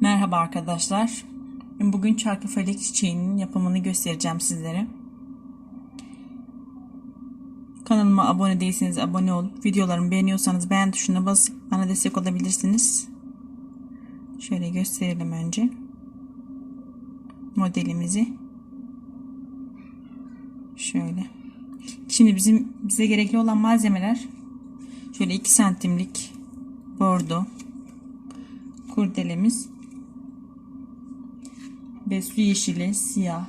Merhaba arkadaşlar. Bugün çarkıfelek çiçeğinin yapımını göstereceğim sizlere. Kanalıma abone değilseniz abone olup videolarımı beğeniyorsanız beğen tuşuna basıp bana destek olabilirsiniz. Şöyle gösterelim önce modelimizi. Şöyle. Şimdi bizim bize gerekli olan malzemeler şöyle 2 santimlik bordo kurdelemiz ve su yeşili siyah.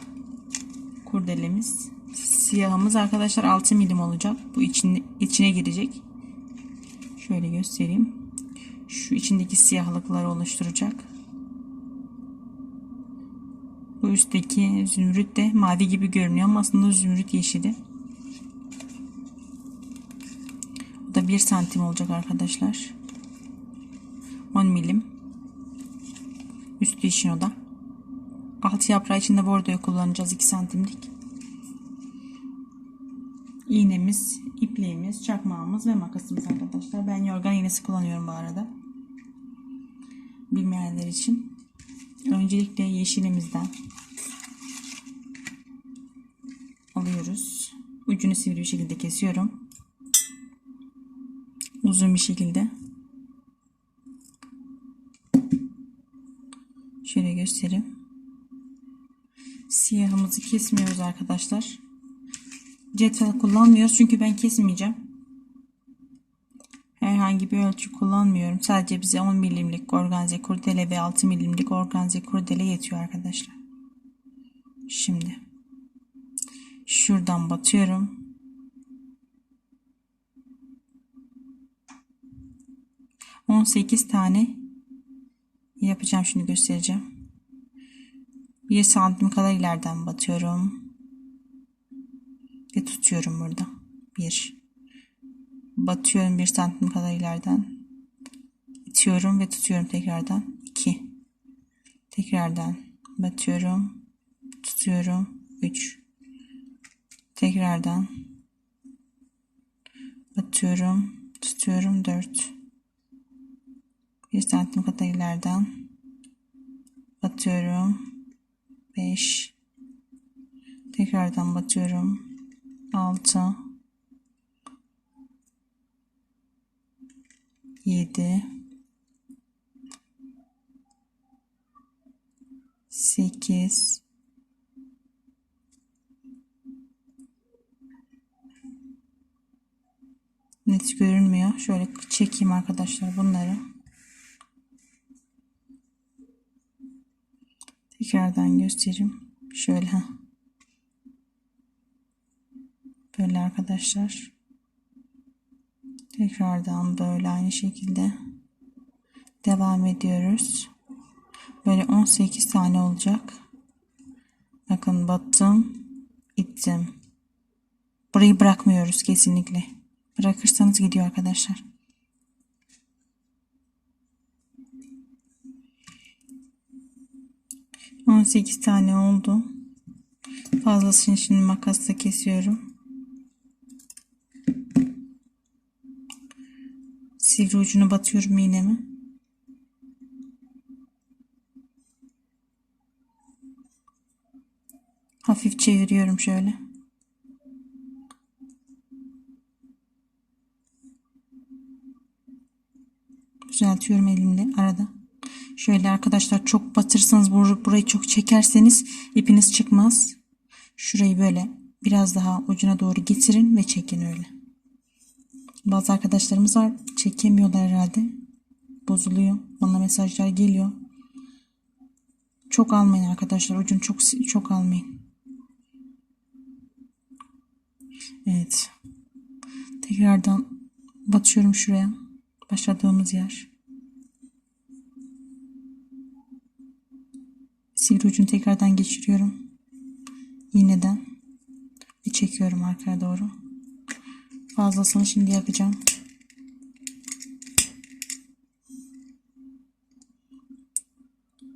Kurdelemiz. Siyahımız arkadaşlar 6 milim olacak. Bu için, içine girecek. Şöyle göstereyim. Şu içindeki siyahlıkları oluşturacak. Bu üstteki zümrüt de mavi gibi görünüyor ama aslında zümrüt yeşili. Bu da 1 santim olacak arkadaşlar. 10 milim. Üstü için o da alt yaprağı için de bordoyu kullanacağız 2 santimlik. İğnemiz ipliğimiz çakmağımız ve makasımız arkadaşlar. Ben yorgan iğnesi kullanıyorum bu arada. Bilmeyenler için. Öncelikle yeşilimizden alıyoruz. Ucunu sivri bir şekilde kesiyorum. Uzun bir şekilde. Şöyle göstereyim. Siyahımızı kesmiyoruz arkadaşlar. Cetvel kullanmıyoruz çünkü ben kesmeyeceğim. Herhangi bir ölçü kullanmıyorum. Sadece bize 10 milimlik organze kurdele ve 6 milimlik organze kurdele yetiyor arkadaşlar. Şimdi şuradan batıyorum. On sekiz tane yapacağım şimdi göstereceğim. 1 santim kadar ileriden batıyorum. Ve tutuyorum burada. 1 batıyorum 1 santim kadar ileriden. itiyorum ve tutuyorum tekrardan. 2 tekrardan batıyorum. Tutuyorum. 3 tekrardan batıyorum. Tutuyorum. 4 1 santim kadar ileriden batıyorum 5 tekrardan batıyorum. 6 7 8 net görünmüyor. Şöyle çekeyim arkadaşlar bunları. Tekrardan göstereyim. Şöyle ha. Böyle arkadaşlar. Tekrardan böyle aynı şekilde devam ediyoruz. Böyle 18 tane olacak. Bakın battım, ittim. Burayı bırakmıyoruz kesinlikle. Bırakırsanız gidiyor arkadaşlar. 18 tane oldu. Fazlasını şimdi makasla kesiyorum. Sivri ucunu batıyorum iğnemi. Hafif çeviriyorum şöyle. Düzeltiyorum elimle arada. Şöyle arkadaşlar çok batırsanız burayı çok çekerseniz ipiniz çıkmaz. Şurayı böyle biraz daha ucuna doğru getirin ve çekin öyle. Bazı arkadaşlarımız var çekemiyorlar herhalde. Bozuluyor. Bana mesajlar geliyor. Çok almayın arkadaşlar. Ucunu çok çok almayın. Evet. Tekrardan batıyorum şuraya. Başladığımız yer. Sivri ucunu tekrardan geçiriyorum. İğneden ve çekiyorum arkaya doğru. Fazlasını şimdi yakacağım.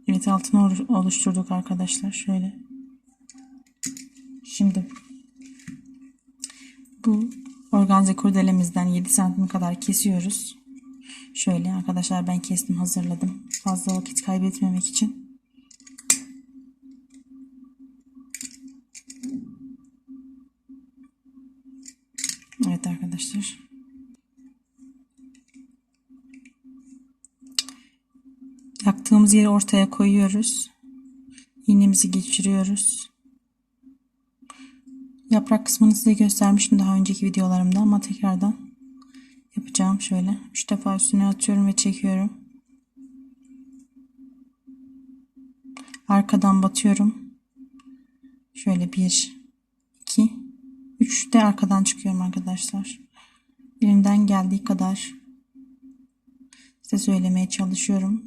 Evet altını oluşturduk arkadaşlar. Şöyle. Şimdi bu organze kurdelemizden 7 santim kadar kesiyoruz. Şöyle arkadaşlar ben kestim hazırladım. Fazla vakit kaybetmemek için. Evet arkadaşlar. Yaktığımız yeri ortaya koyuyoruz. İğnemizi geçiriyoruz. Yaprak kısmını size göstermiştim daha önceki videolarımda ama tekrardan yapacağım şöyle. 3 defa üstüne atıyorum ve çekiyorum. Arkadan batıyorum. Şöyle 1 2 3 de arkadan çıkıyorum arkadaşlar. Elimden geldiği kadar size söylemeye çalışıyorum.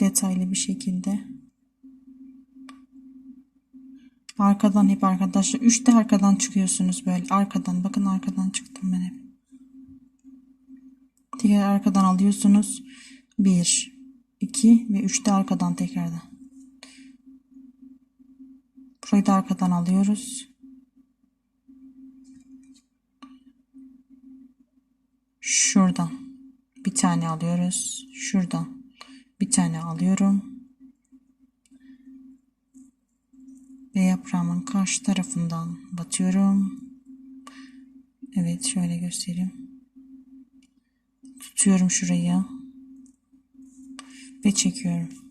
Detaylı bir şekilde. Arkadan hep arkadaşlar. Üçte arkadan çıkıyorsunuz böyle. Arkadan. Bakın arkadan çıktım ben hep. Tekrar arkadan alıyorsunuz. Bir, iki ve üçte arkadan tekrardan. Burayı da arkadan alıyoruz. Şuradan bir tane alıyoruz. Şuradan bir tane alıyorum. Ve yaprağımın karşı tarafından batıyorum. Evet şöyle göstereyim. Tutuyorum şurayı. Ve çekiyorum.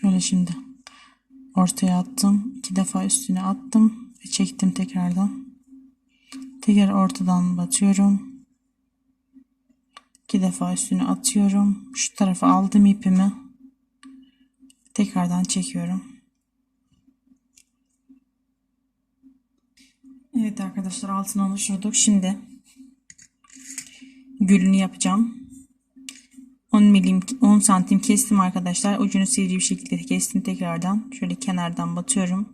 Şöyle şimdi ortaya attım. iki defa üstüne attım ve çektim tekrardan. Tekrar ortadan batıyorum. İki defa üstüne atıyorum. Şu tarafa aldım ipimi. Tekrardan çekiyorum. Evet arkadaşlar altını oluşturduk. Şimdi gülünü yapacağım. 10 milim 10 santim kestim arkadaşlar. Ucunu sivri bir şekilde kestim tekrardan. Şöyle kenardan batıyorum.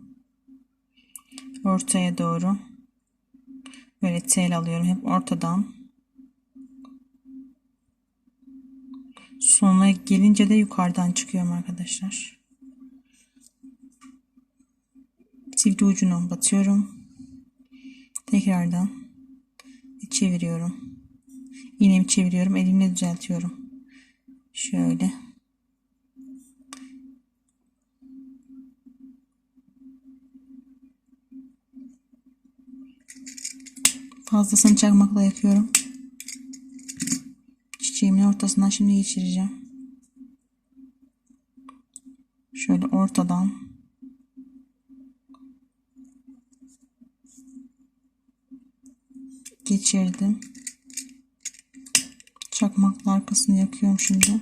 Ortaya doğru. Böyle tel alıyorum hep ortadan. Sonuna gelince de yukarıdan çıkıyorum arkadaşlar. Sivri ucunu batıyorum. Tekrardan çeviriyorum. İğnemi çeviriyorum. Elimle düzeltiyorum. Şöyle. Fazlasını çakmakla yakıyorum. Çiçeğimin ortasından şimdi geçireceğim. Şöyle ortadan geçirdim. Çakmakla arkasını yakıyorum şimdi.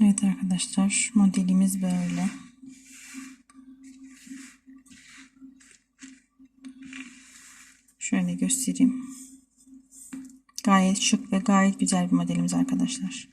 Evet arkadaşlar modelimiz böyle. Şöyle göstereyim. Gayet şık ve gayet güzel bir modelimiz arkadaşlar.